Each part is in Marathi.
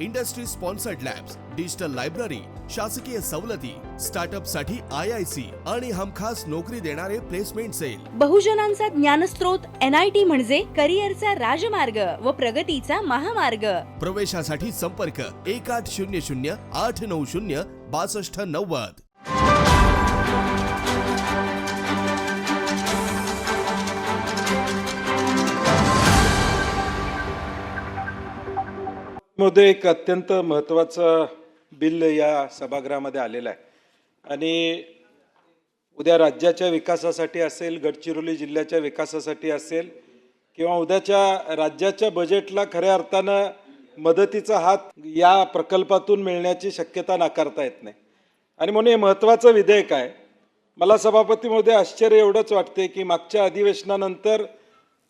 industry sponsored labs digital library शासकीय सवलती स्टार्टअपसाठी आय आय सी आणि हमखास नोकरी देणारे प्लेसमेंट सेल. बहुजनांचा आय टी म्हणजे करिअरचा राजमार्ग व प्रगतीचा महामार्ग. प्रवेशासाठी संपर्क एक आठ शून्य शून्य आठ नऊ शून्य बासष्ट नव्वद. मध्ये एक अत्यंत महत्त्वाचं बिल या सभागृहामध्ये आलेलं आहे. आणि उद्या राज्याच्या विकासासाठी असेल गडचिरोली जिल्ह्याच्या विकासासाठी असेल किंवा उद्याच्या राज्याच्या बजेटला खऱ्या अर्थानं मदतीचा हात या प्रकल्पातून मिळण्याची शक्यता नाकारता येत नाही. आणि म्हणून हे महत्त्वाचं विधेयक आहे. मला सभापतीमध्ये आश्चर्य एवढंच वाटते की मागच्या अधिवेशनानंतर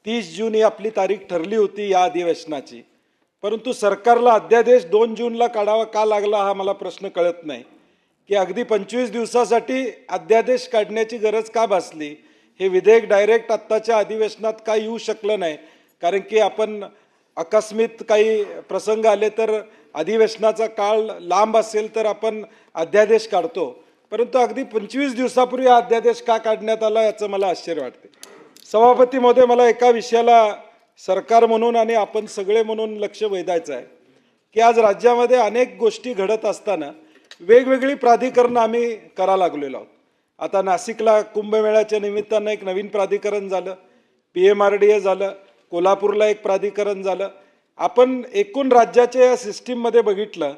तीस जून ही आपली तारीख ठरली होती या अधिवेशनाची. परंतु सरकारला अध्यादेश दोन जूनला काढावा का लागला हा मला प्रश्न कळत नाही. की अगदी पंचवीस दिवसासाठी अध्यादेश काढण्याची गरज का भासली? हे विधेयक डायरेक्ट आत्ताच्या अधिवेशनात का येऊ शकलं नाही. कारण की आपण अकस्मित काही प्रसंग आले तर अधिवेशनाचा काळ लांब असेल तर आपण अध्यादेश काढतो. परंतु अगदी पंचवीस दिवसापूर्वी हा अध्यादेश का काढण्यात आला याचं मला आश्चर्य वाटते. सभापती महोदय मला एका विषयाला सरकार म्हणून आणि आपण सगळे म्हणून लक्ष वेधायचं आहे. की आज राज्यामध्ये अनेक गोष्टी घडत असताना वेगवेगळी प्राधिकरणं आम्ही करा लागलेलो आहोत. आता नाशिकला कुंभमेळ्याच्या निमित्तानं एक नवीन प्राधिकरण झालं P M R D A झालं कोल्हापूरला एक प्राधिकरण झालं. आपण एकूण राज्याच्या या सिस्टीममध्ये बघितलं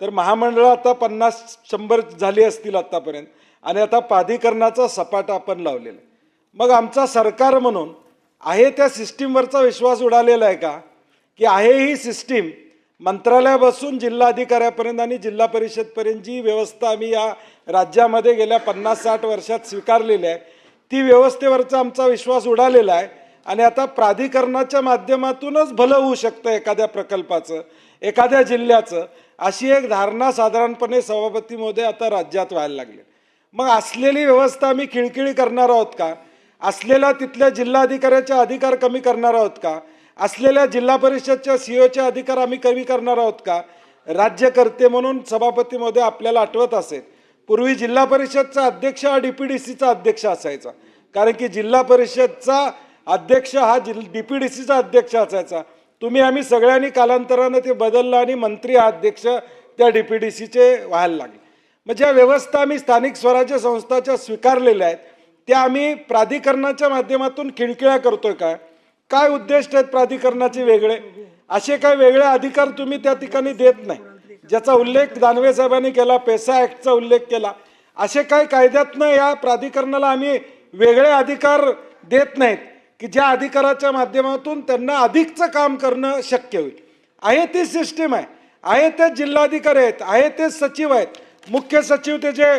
तर महामंडळं आता पन्नास शंभर झाली असतील आत्तापर्यंत. आणि आता प्राधिकरणाचा सपाटा आपण लावलेला आहे. मग आमचा सरकार म्हणून आहे त्या सिस्टीमवरचा विश्वास उडालेला आहे का? की आहे ही सिस्टीम मंत्रालयापासून जिल्हाधिकाऱ्यापर्यंत आणि जिल्हा परिषदपर्यंत जी व्यवस्था आम्ही या राज्यामध्ये गेल्या पन्नास साठ वर्षात स्वीकारलेली आहे ती व्यवस्थेवरचा आमचा विश्वास उडालेला आहे. आणि आता प्राधिकरणाच्या माध्यमातूनच भलं होऊ शकतं एखाद्या प्रकल्पाचं एखाद्या जिल्ह्याचं. अशी एक धारणा साधारणपणे सभापती महोदय आता राज्यात व्हायला लागले. मग असलेली व्यवस्था आम्ही खिळखिळी करणार आहोत का? असलेला तिथल्या जिल्हाधिकाऱ्याचे अधिकार कमी करणार आहोत का? असलेल्या जिल्हा परिषदच्या सी ओचे अधिकार आम्ही कमी करणार आहोत का? राज्यकर्ते म्हणून सभापतीमध्ये आपल्याला आठवत असेल पूर्वी जिल्हा परिषदचा अध्यक्ष हा डीपीडीसीचा अध्यक्ष असायचा. कारण की जिल्हा परिषदचा अध्यक्ष हा जिल सीचा अध्यक्ष असायचा. तुम्ही आम्ही सगळ्यांनी कालांतरानं ते बदललं आणि मंत्री हा अध्यक्ष त्या डीपीडीसीचे व्हायला लागले. म्हणजे मग ज्या व्यवस्था आम्ही स्थानिक स्वराज्य संस्थाच्या स्वीकारलेल्या आहेत. त्या आम्ही प्राधिकरणाच्या माध्यमातून खिळखिळ्या करतोय काय? काय उद्दिष्ट आहेत प्राधिकरणाचे वेगळे? असे काय वेगळे अधिकार तुम्ही त्या ठिकाणी देत नाही. ज्याचा उल्लेख दानवे साहेबांनी केला पेसा ॲक्टचा उल्लेख केला. असे काय कायद्यातनं या प्राधिकरणाला आम्ही वेगळे अधिकार देत नाहीत की ज्या अधिकाराच्या माध्यमातून त्यांना अधिकचं काम करणं शक्य होईल. आहे ती सिस्टीम आहे. आहे तेच जिल्हाधिकारी आहेत. आहे तेच सचिव आहेत. मुख्य सचिव त्याचे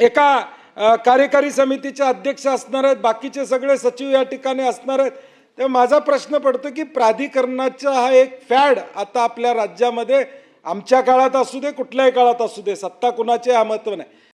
एका कार्यकारी समितीचे अध्यक्ष असणार आहेत बाकीचे सगळे सचिव या ठिकाणी असणार आहेत. तेव्हा माझा प्रश्न पडतो की प्राधिकरणाचा हा एक फॅड आता आपल्या राज्यामध्ये आमच्या काळात असू दे कुठल्याही काळात असू दे सत्ता कुणाचे हा महत्त्व नाही.